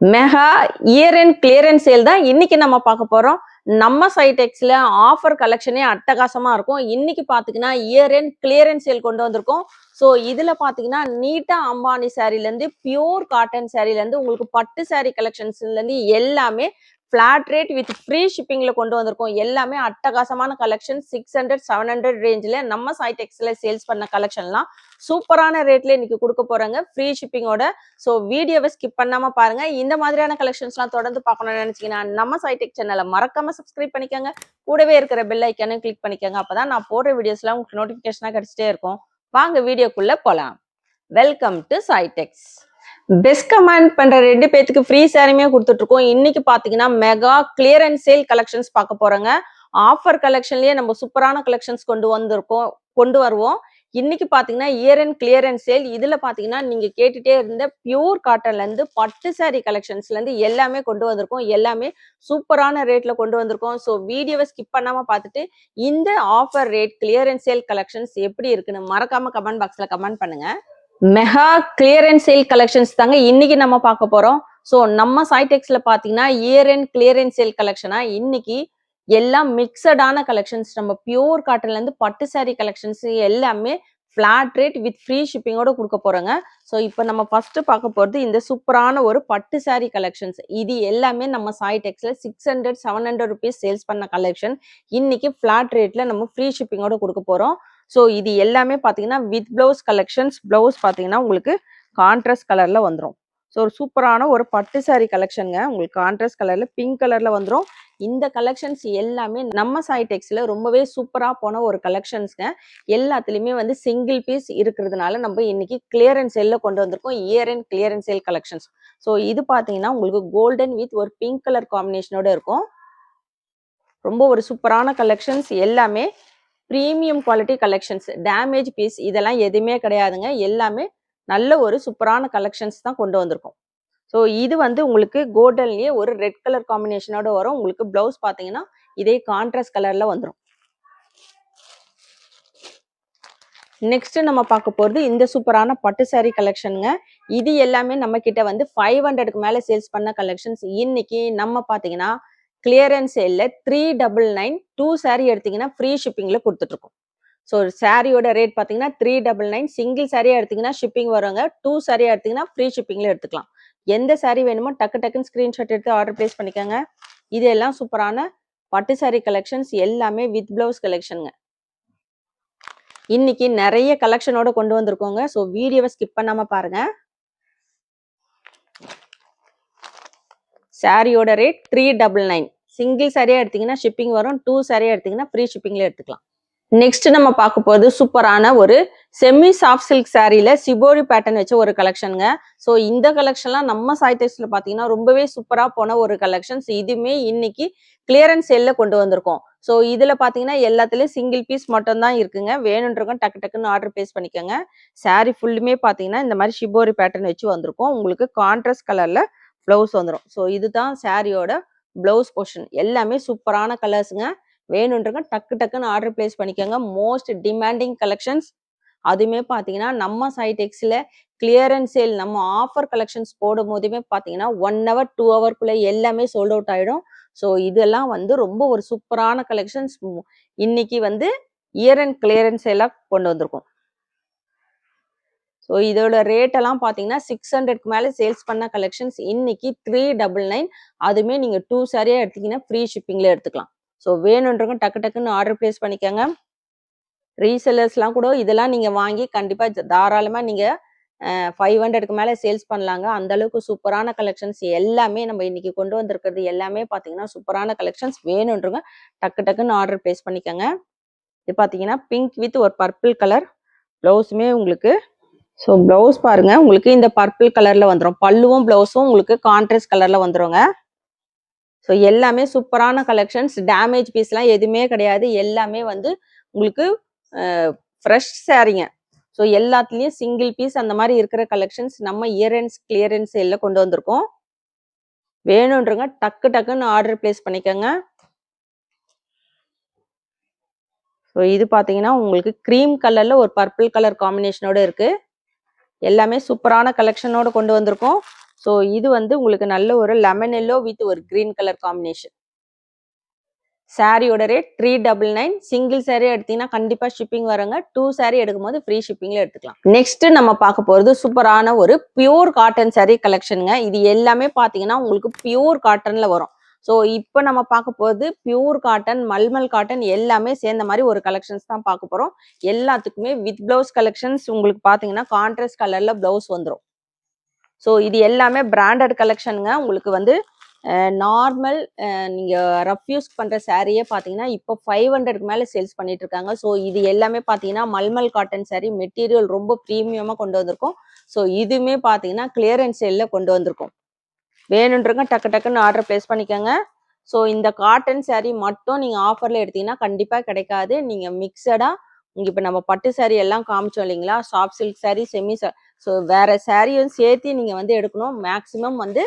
Mega year and clearance sale தான் இன்னைக்கு நம்ம பார்க்க போறோம். நம்ம சைடெக்ஸ்ல ஆஃபர் கலெக்ஷனே அட்டகாசமா இருக்கும். இன்னைக்கு பாத்தீங்கன்னா இயர் அண்ட் கிளியரன்ஸ் சேல் கொண்டு வந்திருக்கோம். ஸோ இதுல பாத்தீங்கன்னா நீட்டா அம்பானி சாரில இருந்து பியூர் காட்டன் சாரில இருந்து உங்களுக்கு பட்டு சாரி கலெக்ஷன்ஸ்ல இருந்து எல்லாமே ஃபிளாட் ரேட் வித் ஃப்ரீ ஷிப்பிங்ல கொண்டு வந்திருக்கோம். எல்லாமே அட்டகாசமான collection six hundred seven hundred ரேஞ்சில் நம்ம சைடெக்ஸ்ல சேல்ஸ் பண்ண கலெக்ஷன்லாம் சூப்பரான ரேட்ல இன்னைக்கு கொடுக்க போறாங்க. ஃப்ரீ ஷிப்பிங்கோட ஸோ வீடியோவை ஸ்கிப் பண்ணாம பாருங்க. இந்த மாதிரியான கலெக்ஷன்ஸ்லாம் தொடர்ந்து பார்க்கணும்னு நினைச்சீங்கன்னா நம்ம சைடெக் சேனலை மறக்காம சப்ஸ்கிரைப் பண்ணிக்கோங்க. கூடவே இருக்கிற பெல் ஐக்கானும் கிளிக் பண்ணிக்கோங்க. அப்பதான் நான் போடுற வீடியோஸ்லாம் உங்களுக்கு நோட்டிஃபிகேஷனாக கிடைச்சிட்டே இருக்கும். வாங்க வீடியோக்குள்ள போலாம். Welcome to Saitex best comment பண்ற ரெண்டு பேத்துக்கு ஃப்ரீ சாரியுமே கொடுத்துட்டு இருக்கோம் இன்னைக்கு பாத்தீங்கன்னா மெகா கிளியரன்ஸ் சேல் கலெக்ஷன்ஸ் பார்க்க போறோங்க. ஆஃபர் கலெக்ஷன்லயே நம்ம சூப்பரான கலெக்ஷன்ஸ் கொண்டு வந்திருக்கோம் கொண்டு வருவோம். இன்னைக்கு பாத்தீங்கன்னா இயர் அண்ட் கிளியரன்ஸ் சேல் இதுல பாத்தீங்கன்னா நீங்க கேட்டுட்டே இருந்த பியூர் காட்டன்ல இருந்து பட்டு சாரி கலெக்ஷன்ஸ்ல இருந்து எல்லாமே கொண்டு வந்திருக்கோம். எல்லாமே சூப்பரான ரேட்ல கொண்டு வந்திருக்கோம். ஸோ வீடியோவை ஸ்கிப் பண்ணாம பார்த்துட்டு இந்த offer rate clearance sale collections எப்படி இருக்குன்னு மறக்காம கமெண்ட் பாக்ஸ்ல கமெண்ட் பண்ணுங்க. மெகா கிளியரன்ஸ் சேல் கலெக்ஷன்ஸ் தாங்க இன்னைக்கு நம்ம பார்க்க போறோம். ஸோ நம்ம சைடெக்ஸ்ல பாத்தீங்கன்னா இயர் அண்ட் கிளியரன்ஸ் சேல் கலெக்ஷனா இன்னைக்கு எல்லாம் மிக்சடான கலெக்ஷன்ஸ் நம்ம பியூர் காட்டன்ல இருந்து பட்டு சாரி கலெக்ஷன்ஸ் எல்லாமே ஃபிளாட் ரேட் வித் ஃப்ரீ ஷிப்பிங்கோட கொடுக்க போறோங்க. ஸோ இப்போ நம்ம ஃபர்ஸ்ட் பார்க்க போறது இந்த சூப்பரான ஒரு பட்டு சாரி கலெக்ஷன்ஸ் இது எல்லாமே நம்ம சாய்டெக்ஸ்ல six hundred seven hundred rupees sales பண்ண கலெக்ஷன் இன்னைக்கு ஃபிளாட் ரேட்ல நம்ம ஃப்ரீ ஷிப்பிங்கோட கொடுக்க போறோம். ஸோ இது எல்லாமே பார்த்தீங்கன்னா வித் பிளவுஸ் கலெக்ஷன்ஸ் பிளவுஸ் பார்த்தீங்கன்னா உங்களுக்கு கான்ட்ராஸ்ட் கலரில் வந்துடும் ஸோ ஒரு சூப்பரான ஒரு பட்டு சாரி கலெக்ஷனுங்க உங்களுக்கு கான்ட்ராஸ்ட் கலரில் பிங்க் கலரில் வந்துடும் இந்த கலெக்ஷன்ஸ் எல்லாமே நம்ம சாய்டெக்ஸ்ல ரொம்பவே சூப்பராக போன ஒரு கலெக்ஷன்ஸ்ங்க எல்லாத்துலேயுமே வந்து சிங்கிள் பீஸ் இருக்கிறதுனால நம்ம இன்னைக்கு கிளியரன்ஸ் செல்லில் கொண்டு வந்திருக்கோம். Year and clearance sale collections so இது பார்த்தீங்கன்னா உங்களுக்கு கோல்டன் வித் ஒரு பிங்க் கலர் காம்பினேஷனோட இருக்கும். ரொம்ப ஒரு சூப்பரான கலெக்ஷன்ஸ் எல்லாமே premium quality collections damage piece இதெல்லாம் எதுவுமே கிடையாதுங்க. எல்லாமே நல்ல ஒரு சூப்பரான கலெக்ஷன்ஸ் தான் கொண்டு வந்திருக்கோம். ஸோ இது வந்து உங்களுக்கு கோல்டன்லேயே ஒரு ரெட் கலர் காம்பினேஷனோட வரும். உங்களுக்கு ப்ளவுஸ் பார்த்தீங்கன்னா இதே கான்ட்ராஸ்ட் கலரில் வந்துடும் நெக்ஸ்ட் நம்ம பார்க்க போகிறது இந்த சூப்பரான பட்டு சாரீ கலெக்ஷனுங்க இது எல்லாமே நம்ம கிட்ட வந்து ஃபைவ் ஹண்ட்ரடுக்கு மேலே சேல்ஸ் பண்ண கலெக்ஷன்ஸ் இன்னைக்கு நம்ம பார்த்தீங்கன்னா clearance சேல்ல three double nine two sari எடுத்தீங்கன்னா ஃப்ரீ ஷிப்பிங்ல கொடுத்துட்ருக்கோம். ஸோ சாரியோட ரேட் பார்த்தீங்கன்னா த்ரீ டபுள் நைன் சிங்கிள் சாரியாக எடுத்தீங்கன்னா ஷிப்பிங் வருவாங்க டூ சாரியாக எடுத்தீங்கன்னா ஃப்ரீ ஷிப்பிங்கில் எடுத்துக்கலாம். எந்த சாரி வேணுமோ டக்கு டக்குன்னு ஸ்க்ரீன்ஷாட் எடுத்து ஆர்டர் பிளேஸ் பண்ணிக்கோங்க. இது எல்லாம் சூப்பரான பட்டு சாரி கலெக்ஷன்ஸ் எல்லாமே வித் பிளவுஸ் கலெக்ஷனுங்க இன்னைக்கு நிறைய கலெக்ஷனோட கொண்டு வந்திருக்கோங்க. ஸோ வீடியோவை ஸ்கிப் பண்ணாமல் பாருங்கள் சாரியோட rate three double nine single சாரியா எடுத்தீங்கன்னா ஷிப்பிங் வரும். டூ சாரியா எடுத்தீங்கன்னா ஃப்ரீ ஷிப்பிங்ல எடுத்துக்கலாம். நெக்ஸ்ட் நம்ம பார்க்க போகிறது சூப்பரான ஒரு செமி சாஃப்ட் சில்க் சாரியில சிபோரி பேட்டர்ன் வச்ச ஒரு கலெக்ஷனுங்க ஸோ இந்த கலெக்ஷன்லாம் நம்ம சாய்டெக்ஸ்ல பார்த்தீங்கன்னா ரொம்பவே சூப்பராக போன ஒரு கலெக்ஷன்ஸ் இதுவுமே இன்னைக்கு கிளியரன்ஸ் சேல்ல கொண்டு வந்திருக்கோம். ஸோ இதில் பார்த்தீங்கன்னா எல்லாத்துலேயும் சிங்கிள் பீஸ் மட்டும் தான் இருக்குங்க. வேணுன்றவங்க டக்கு டக்குன்னு ஆர்டர் பேஸ் பண்ணிக்கோங்க. சாரி ஃபுல்லுமே பார்த்தீங்கன்னா இந்த மாதிரி ஷிபோரி பேட்டர்ன் வச்சு வந்திருக்கும். உங்களுக்கு கான்ட்ராஸ்ட் கலரில் ப்ளவுஸ் வந்துடும் ஸோ இதுதான் சாரியோட ப்ளவுஸ் போர்ஷன் எல்லாமே சூப்பரான கலர்ஸுங்க வேணுன்றங்க டக்கு டக்குன்னு ஆர்டர் பிளேஸ் பண்ணிக்கோங்க. மோஸ்ட் டிமாண்டிங் கலெக்ஷன்ஸ் அதுவுமே பார்த்தீங்கன்னா நம்ம சைடெக்ஸில் கிளியரன்ஸ் சேல் நம்ம ஆஃபர் கலெக்ஷன்ஸ் போடும் போதுமே பார்த்தீங்கன்னா ஒன் ஹவர் டூ ஹவர்க்குள்ளே எல்லாமே சோல்ட் அவுட் ஆகிடும் ஸோ இதெல்லாம் வந்து ரொம்ப ஒரு சூப்பரான கலெக்ஷன்ஸ் இன்னைக்கு வந்து இயர் அண்ட் கிளியரன்ஸ் எல்லாம் கொண்டு வந்திருக்கோம். ஸோ இதோட ரேட்டெல்லாம் பார்த்தீங்கன்னா சிக்ஸ் ஹண்ட்ரட்க்கு மேலே சேல்ஸ் பண்ண கலெக்ஷன்ஸ் இன்னைக்கு த்ரீ டபுள் நைன் அதுவுமே நீங்கள் டூ சாரியாக எடுத்தீங்கன்னா ஃப்ரீ ஷிப்பிங்கில் எடுத்துக்கலாம். ஸோ வேணுன்றவங்க டக்கு டக்குன்னு ஆர்டர் பிளேஸ் பண்ணிக்கோங்க. ரீசெல்லர்ஸ்லாம் கூட இதெல்லாம் நீங்கள் வாங்கி கண்டிப்பாக தாராளமாக நீங்கள் ஃபைவ் ஹண்ட்ரட்க்கு மேலே சேல்ஸ் பண்ணலாங்க. அந்த அளவுக்கு சூப்பரான கலெக்ஷன்ஸ் எல்லாமே நம்ம இன்னைக்கு கொண்டு வந்திருக்கிறது எல்லாமே பார்த்தீங்கன்னா சூப்பரான கலெக்ஷன்ஸ் வேணுன்றவங்க டக்கு டக்குன்னு ஆர்டர் பிளேஸ் பண்ணிக்கோங்க. இது பார்த்தீங்கன்னா பிங்க் வித் ஒரு பர்பிள் கலர் ப்ளவுஸுமே உங்களுக்கு ஸோ ப்ளவுஸ் பாருங்க. உங்களுக்கு இந்த பர்பிள் கலர்ல வந்துடும் பல்லுவும் ப்ளவுஸும் உங்களுக்கு கான்ட்ராஸ்ட் கலர்ல வந்துருங்க. ஸோ எல்லாமே சூப்பரான கலெக்ஷன்ஸ் டேமேஜ் பீஸ்லாம் எதுவுமே கிடையாது. எல்லாமே வந்து உங்களுக்கு ஃப்ரெஷ் சாரீங்க ஸோ எல்லாத்துலேயும் சிங்கிள் பீஸ் அந்த மாதிரி இருக்கிற கலெக்ஷன்ஸ் நம்ம இயரன்ஸ் கிளியரன்ஸ் எல்லாம் கொண்டு வந்திருக்கோம். வேணுன்றங்க டக்கு டக்குன்னு ஆர்டர் பிளேஸ் பண்ணிக்கோங்க. ஸோ இது பார்த்தீங்கன்னா உங்களுக்கு க்ரீம் கலரில் ஒரு பர்பிள் கலர் காம்பினேஷனோடு இருக்குது எல்லாமே சூப்பரான கலெக்ஷனோட கொண்டு வந்திருக்கோம். ஸோ இது வந்து உங்களுக்கு நல்ல ஒரு லெமன் எல்லோ வித் ஒரு கிரீன் கலர் காம்பினேஷன். சாரியோட rate three double nine. Single sari எடுத்தீங்கன்னா கண்டிப்பாக ஷிப்பிங் வருங்க. டூ சாரீ எடுக்கும்போது ஃப்ரீ ஷிப்பிங்கில் எடுத்துக்கலாம். நெக்ஸ்ட் நம்ம பார்க்க போகிறது சூப்பரான ஒரு பியூர் காட்டன் சாரீ கலெக்ஷனுங்க. இது எல்லாமே பார்த்தீங்கன்னா உங்களுக்கு பியூர் காட்டனில் வரும். ஸோ இப்போ நம்ம பார்க்க போகிறது பியூர் காட்டன் மல்மல் காட்டன் எல்லாமே சேர்ந்த மாதிரி ஒரு கலெக்ஷன்ஸ் தான் பார்க்க போகிறோம் எல்லாத்துக்குமே வித் பிளவுஸ் கலெக்ஷன்ஸ் உங்களுக்கு பார்த்தீங்கன்னா கான்ட்ராஸ்ட் கலரில் பிளவுஸ் வந்துடும் ஸோ இது எல்லாமே பிராண்டட் கலெக்ஷனுங்க உங்களுக்கு வந்து நார்மல் நீங்கள் ரஃப் யூஸ் பண்ணுற சாரியே பார்த்தீங்கன்னா இப்போ ஃபைவ் ஹண்ட்ரட்க்கு மேலே சேல்ஸ் பண்ணிட்டு இருக்காங்க. ஸோ இது எல்லாமே பார்த்தீங்கன்னா மல்மல் காட்டன் சாரி மெட்டீரியல் ரொம்ப ப்ரீமியமாக கொண்டு வந்திருக்கோம். ஸோ இதுவுமே பார்த்தீங்கன்னா கிளியரன்ஸ் சேலில் கொண்டு வந்திருக்கோம். வேணுன்றங்க டக்கு டக்குன்னு ஆர்டர் ப்ளேஸ் பண்ணிக்கோங்க. ஸோ இந்த காட்டன் சேரீ மட்டும் நீங்கள் ஆஃபரில் எடுத்தீங்கன்னா கண்டிப்பாக கிடைக்காது. நீங்கள் மிக்சடாக இங்கே இப்போ நம்ம பட்டு சேரீ எல்லாம் காமிச்சோம் இல்லைங்களா? Soft silk sari semi so வேற சாரியும் சேர்த்து நீங்கள் வந்து எடுக்கணும். மேக்ஸிமம் வந்து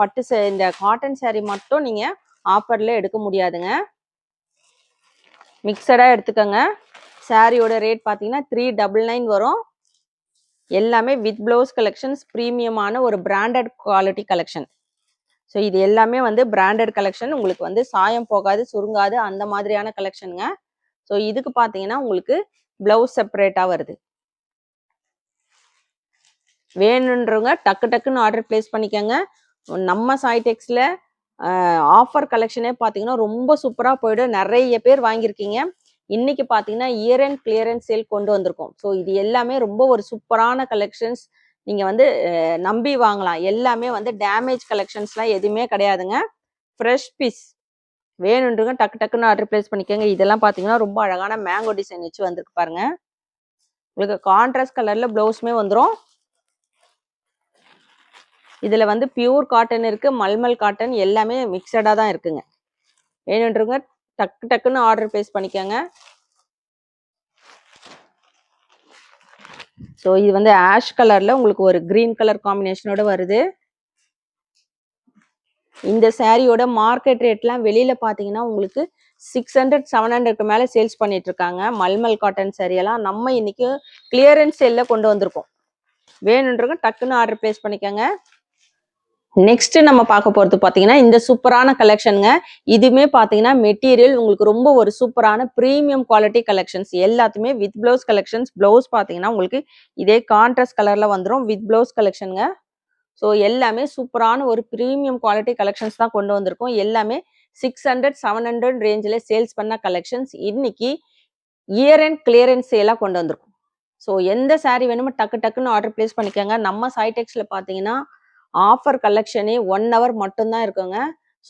பட்டு sa- இந்த காட்டன் சேரீ மட்டும் நீங்கள் ஆஃபரில் எடுக்க முடியாதுங்க. மிக்சடாக எடுத்துக்கோங்க. சாரியோட ரேட் பார்த்தீங்கன்னா த்ரீ டபுள் நைன் வரும். எல்லாமே வித் ப்ளவுஸ் கலெக்ஷன்ஸ் ப்ரீமியமான ஒரு பிராண்டட் குவாலிட்டி கலெக்ஷன் ஸோ இது எல்லாமே வந்து பிராண்டட் கலெக்ஷன் உங்களுக்கு வந்து சாயம் போகாது சுருங்காது அந்த மாதிரியான கலெக்ஷனுங்க ஸோ இதுக்கு பார்த்தீங்கன்னா உங்களுக்கு ப்ளவுஸ் செப்பரேட்டாக வருது. வேணுன்றவங்க டக்கு டக்குன்னு ஆர்டர் ப்ளேஸ் பண்ணிக்கோங்க. நம்ம சாய்டெக்ஸில் ஆஃபர் கலெக்ஷனே பார்த்தீங்கன்னா ரொம்ப சூப்பராக போயிடும். நிறைய பேர் வாங்கியிருக்கீங்க. இன்னைக்கு பார்த்தீங்கன்னா இயர் அண்ட் கிளியரன்ஸ் சேல் கொண்டு வந்திருக்கோம். ஸோ இது எல்லாமே ரொம்ப ஒரு சூப்பரான கலெக்ஷன்ஸ் நீங்கள் வந்து நம்பி வாங்கலாம். எல்லாமே வந்து டேமேஜ் கலெக்ஷன்ஸ்லாம் எதுவுமே கிடையாதுங்க. ஃப்ரெஷ் பீஸ் வேணுன்றங்க டக்கு டக்குன்னு ஆர்டர் ப்ளேஸ் பண்ணிக்கோங்க. இதெல்லாம் பார்த்தீங்கன்னா ரொம்ப அழகான மேங்கோ டிசைன் வச்சு வந்திருக்கு பாருங்க. உங்களுக்கு கான்ட்ராஸ்ட் கலரில் ப்ளவுஸுமே வந்துடும் இதில் வந்து பியூர் காட்டன் இருக்குது மல்மல் காட்டன் எல்லாமே மிக்சடாக தான் இருக்குங்க. வேணுன்றவங்க டக்கு டக்குன்னு ஆர்டர் பிளேஸ் பண்ணிக்கோங்க. ஸோ இது வந்து ஆஷ் கலரில் உங்களுக்கு ஒரு கிரீன் கலர் காம்பினேஷனோட வருது. இந்த சேரீயோட மார்க்கெட் ரேட்லாம் வெளியில் பார்த்தீங்கன்னா உங்களுக்கு சிக்ஸ் ஹண்ட்ரட் செவன் ஹண்ட்ரட்க்கு மேலே சேல்ஸ் பண்ணிட்டு இருக்காங்க. மல்மல் காட்டன் சேரீயெல்லாம் எல்லாம் நம்ம இன்னைக்கு கிளியரன்ஸ் சேல்ல கொண்டு வந்திருக்கோம். வேணுன்றவங்க டக்குன்னு ஆர்டர் பிளேஸ் பண்ணிக்கோங்க. நெக்ஸ்ட் நம்ம பார்க்க போறது பாத்தீங்கன்னா இந்த சூப்பரான கலெக்ஷனுங்க இதுவுமே பாத்தீங்கன்னா மெட்டீரியல் உங்களுக்கு ரொம்ப ஒரு சூப்பரான ப்ரீமியம் குவாலிட்டி கலெக்ஷன்ஸ் எல்லாத்துமே வித் பிளவுஸ் கலெக்ஷன்ஸ் பிளவுஸ் பாத்தீங்கன்னா உங்களுக்கு இதே கான்ட்ராஸ்ட் கலர்ல வந்துடும் வித் பிளவுஸ் கலெக்ஷனுங்க ஸோ எல்லாமே சூப்பரான ஒரு ப்ரீமியம் குவாலிட்டி கலெக்ஷன்ஸ் தான் கொண்டு வந்திருக்கோம். எல்லாமே சிக்ஸ் ஹண்ட்ரட் செவன் ஹண்ட்ரட் ரேஞ்சில் சேல்ஸ் பண்ண கலெக்ஷன்ஸ் இன்னைக்கு இயர் அண்ட் கிளியரன்ஸ் சேலாக கொண்டு வந்திருக்கும். ஸோ எந்த சாரீ வேணுமோ டக்கு டக்குன்னு ஆர்டர் ப்ளேஸ் பண்ணிக்கோங்க. நம்ம சைடெக்ஸில் பார்த்தீங்கன்னா ஆஃபர் கலெக்ஷனே ஒன் ஹவர் மட்டும்தான் இருக்குங்க.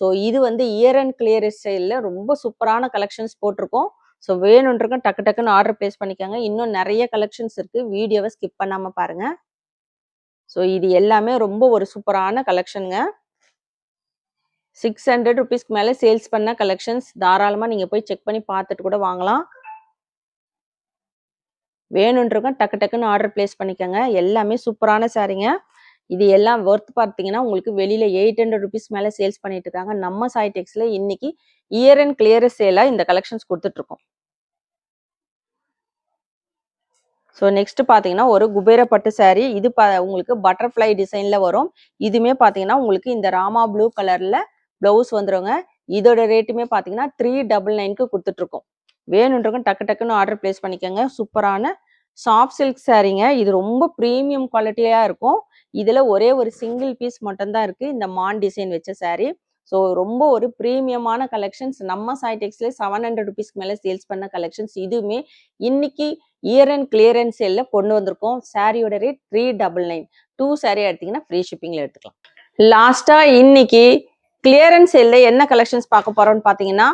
ஸோ இது வந்து இயர் அண்ட் கிளியர் ஸ்டைலில் ரொம்ப சூப்பரான கலெக்ஷன்ஸ் போட்டிருக்கோம். ஸோ வேணுன்றக்க டக்கு டக்குன்னு ஆர்டர் ப்ளேஸ் பண்ணிக்கோங்க. இன்னும் நிறைய கலெக்ஷன்ஸ் இருக்குது வீடியோவை ஸ்கிப் பண்ணாமல் பாருங்கள் ஸோ இது எல்லாமே ரொம்ப ஒரு சூப்பரான கலெக்ஷனுங்க சிக்ஸ் ஹண்ட்ரட் ருபீஸ்க்கு மேலே சேல்ஸ் பண்ண கலெக்ஷன்ஸ் தாராளமாக நீங்கள் போய் செக் பண்ணி பார்த்துட்டு கூட வாங்கலாம். வேணுன்றவங்க டக்கு டக்குன்னு ஆர்டர் பிளேஸ் பண்ணிக்கோங்க. எல்லாமே சூப்பரான சாரீங்க இது எல்லாம் ஒர்த் பார்த்தீங்கன்னா உங்களுக்கு வெளியில எயிட் ஹண்ட்ரட் ருபீஸ் மேலே சேல்ஸ் பண்ணிட்டு இருக்காங்க நம்ம சாய்டெக்ஸ்ல இன்னைக்கு இயர் அண்ட் கிளியர் சேலாக இந்த கலெக்ஷன்ஸ் கொடுத்துட்டு இருக்கோம் ஸோ நெக்ஸ்ட் பார்த்தீங்கன்னா ஒரு குபேர பட்டு saree. இது பா உங்களுக்கு பட்டர்ஃப்ளை டிசைன்ல வரும். இதுமே பார்த்தீங்கன்னா உங்களுக்கு இந்த ராமா ப்ளூ கலர்ல பிளவுஸ் வந்துருங்க. இதோட ரேட்டுமே பார்த்தீங்கன்னா த்ரீ டபுள் நைன்க்கு கொடுத்துட்டு இருக்கோம் வேணுன்றவங்க டக்கு டக்குன்னு ஆர்டர் பிளேஸ் பண்ணிக்கோங்க. சூப்பரான சாஃப்ட் சில்க் சாரீங்க இது ரொம்ப ப்ரீமியம் குவாலிட்டியாக இருக்கும். இதில் ஒரே ஒரு சிங்கிள் பீஸ் மட்டும்தான் இருக்குது இந்த மான் டிசைன் வச்ச சாரீ ஸோ ரொம்ப ஒரு ப்ரீமியமான கலெக்ஷன்ஸ் நம்ம சைடெக்ஸில் செவன் ஹண்ட்ரட் ருபீஸ்க்கு மேலே சேல்ஸ் பண்ண கலெக்ஷன்ஸ் இதுவுமே இன்னைக்கு இயர் அண்ட் கிளியரன்ஸ் சேலில் கொண்டு வந்திருக்கோம். சாரியோட rate three double nine two sari எடுத்தீங்கன்னா ஃப்ரீ ஷிப்பிங்கில் எடுத்துக்கலாம். லாஸ்ட்டாக இன்னைக்கு கிளியரன்ஸ் சேலில் என்ன கலெக்ஷன்ஸ் பார்க்க போகிறோம்னு பார்த்தீங்கன்னா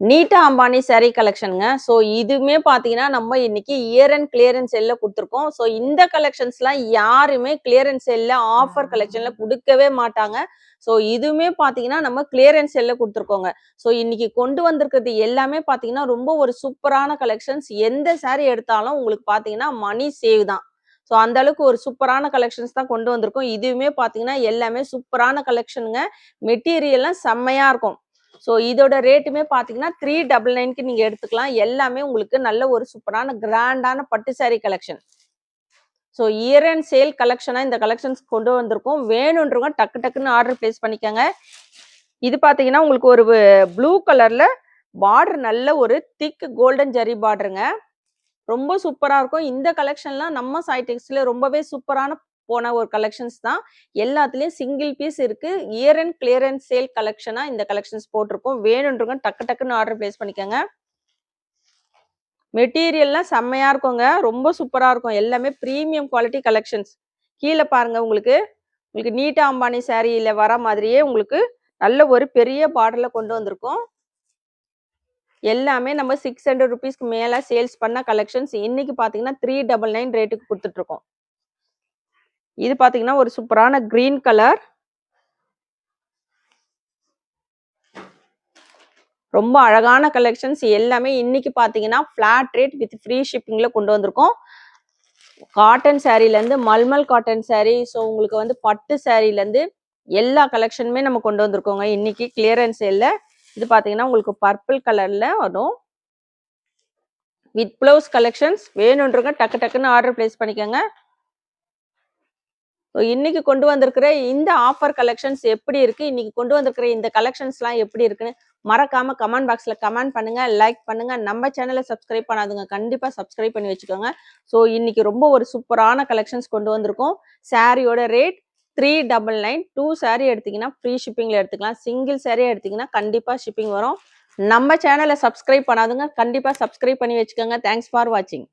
நீட்டா அம்பானி saree கலெக்ஷனுங்க ஸோ இதுவுமே பாத்தீங்கன்னா நம்ம இன்னைக்கு இயர் அண்ட் கிளியரன்ஸ் சேல்ல கொடுத்துருக்கோம். ஸோ இந்த கலெக்ஷன்ஸ்லாம் யாருமே கிளியரன்ஸ் சேல்ல ஆஃபர் கலெக்ஷன்ல கொடுக்கவே மாட்டாங்க. ஸோ இதுவுமே பாத்தீங்கன்னா நம்ம கிளியரன்ஸ் சேல்ல கொடுத்துருக்கோங்க. ஸோ இன்னைக்கு கொண்டு வந்திருக்கிறது எல்லாமே பாத்தீங்கன்னா ரொம்ப ஒரு சூப்பரான கலெக்ஷன்ஸ் எந்த saree எடுத்தாலும் உங்களுக்கு பாத்தீங்கன்னா மணி சேவ் தான். ஸோ அந்த அளவுக்கு ஒரு சூப்பரான கலெக்ஷன்ஸ் தான் கொண்டு வந்திருக்கோம். இதுவுமே பாத்தீங்கன்னா எல்லாமே சூப்பரான கலெக்ஷனுங்க மெட்டீரியல்லாம் செம்மையா இருக்கும். ஸோ இதோட ரேட்டுமே பார்த்தீங்கன்னா த்ரீ டபுள் நைன்க்கு நீங்கள் எடுத்துக்கலாம். எல்லாமே உங்களுக்கு நல்ல ஒரு சூப்பரான கிராண்டான பட்டு saree collection so year end sale கலெக்ஷனாக இந்த கலெக்ஷன்ஸ் கொண்டு வந்திருக்கோம். வேணுன்றவங்க டக்கு டக்குன்னு ஆர்டர் பிளேஸ் பண்ணிக்கோங்க. இது பார்த்தீங்கன்னா உங்களுக்கு ஒரு ப்ளூ கலரில் பார்டர் நல்ல ஒரு திக் கோல்டன் ஜரி பார்டருங்க ரொம்ப சூப்பராக இருக்கும். இந்த கலெக்ஷன்லாம் நம்ம சைடெக்ஸில் ரொம்பவே சூப்பரான போன ஒரு கலெக்ஷன்ஸ் தான். எல்லாத்துலேயும் சிங்கிள் பீஸ் இருக்கு. இயர் அண்ட் கிளியரன்ஸ் சேல் கலெக்ஷனாக இந்த கலெக்ஷன்ஸ் போட்டிருக்கோம். வேணுன்றவங்க டக்கு டக்குன்னு ஆர்டர் பிளேஸ் பண்ணிக்கோங்க. மெட்டீரியல்லாம் செம்மையா இருக்குங்க. ரொம்ப சூப்பரா இருக்கும். எல்லாமே ப்ரீமியம் குவாலிட்டி கலெக்ஷன்ஸ் கீழே பாருங்க உங்களுக்கு. உங்களுக்கு நீட்டா அம்பானி சாரியில வர மாதிரியே உங்களுக்கு நல்ல ஒரு பெரிய பார்டர்ல கொண்டு வந்திருக்கோம். எல்லாமே நம்ம சிக்ஸ் ஹண்ட்ரட் ருபீஸ்க்கு மேல சேல்ஸ் பண்ண கலெக்ஷன்ஸ் இன்னைக்கு பாத்தீங்கன்னா த்ரீ டபுள் நைன் ரேட்டுக்கு கொடுத்துட்டு இருக்கோம். இது பாத்தீங்கன்னா ஒரு சூப்பரான கிரீன் கலர் ரொம்ப அழகான கலெக்ஷன்ஸ் எல்லாமே இன்னைக்கு பாத்தீங்கன்னா ஃப்ளாட் ரேட் வித் ஃப்ரீ ஷிப்பிங்ல கொண்டு வந்திருக்கோம். காட்டன் சாரீலேருந்து மல்மல் காட்டன் சேரீ ஸோ உங்களுக்கு வந்து பட்டு சேரீலேருந்து எல்லா கலெக்ஷனுமே நம்ம கொண்டு வந்திருக்கோங்க. இன்னைக்கு கிளியரன்ஸ் இல்லை. இது பாத்தீங்கன்னா உங்களுக்கு பர்பிள் கலர்ல வரும். வித் ப்ளவுஸ் கலெக்ஷன்ஸ் வேணுன்றவங்க டக்கு டக்குன்னு ஆர்டர் பிளேஸ் பண்ணிக்கோங்க. இன்னைக்கு கொண்டு வந்திருக்கிற இந்த ஆஃபர் கலெக்ஷன்ஸ் எப்படி இருக்கு? இன்னைக்கு கொண்டு வந்திருக்கிற இந்த கலெக்ஷன்ஸ்லாம் எப்படி இருக்குன்னு மறக்காம கமெண்ட் பாக்ஸ்ல கமெண்ட் பண்ணுங்க லைக் பண்ணுங்க. நம்ம சேனலை சப்ஸ்கிரைப் பண்ணாதுங்க கண்டிப்பா சப்ஸ்கிரைப் பண்ணி வச்சுக்கோங்க. ஸோ இன்னைக்கு ரொம்ப ஒரு சூப்பரான கலெக்ஷன்ஸ் கொண்டு வந்திருக்கோம். சாரியோட rate three double nine two sari எடுத்தீங்கன்னா ஃப்ரீ ஷிப்பிங்கில் எடுத்துக்கலாம். சிங்கிள் சாரீ எடுத்தீங்கன்னா கண்டிப்பாக ஷிப்பிங் வரும். நம்ம சேனலை சப்ஸ்கிரைப் பண்ணாதுங்க கண்டிப்பாக சப்ஸ்கிரைப் பண்ணி வச்சுக்கோங்க. தேங்க்ஸ் ஃபார் வாட்சிங்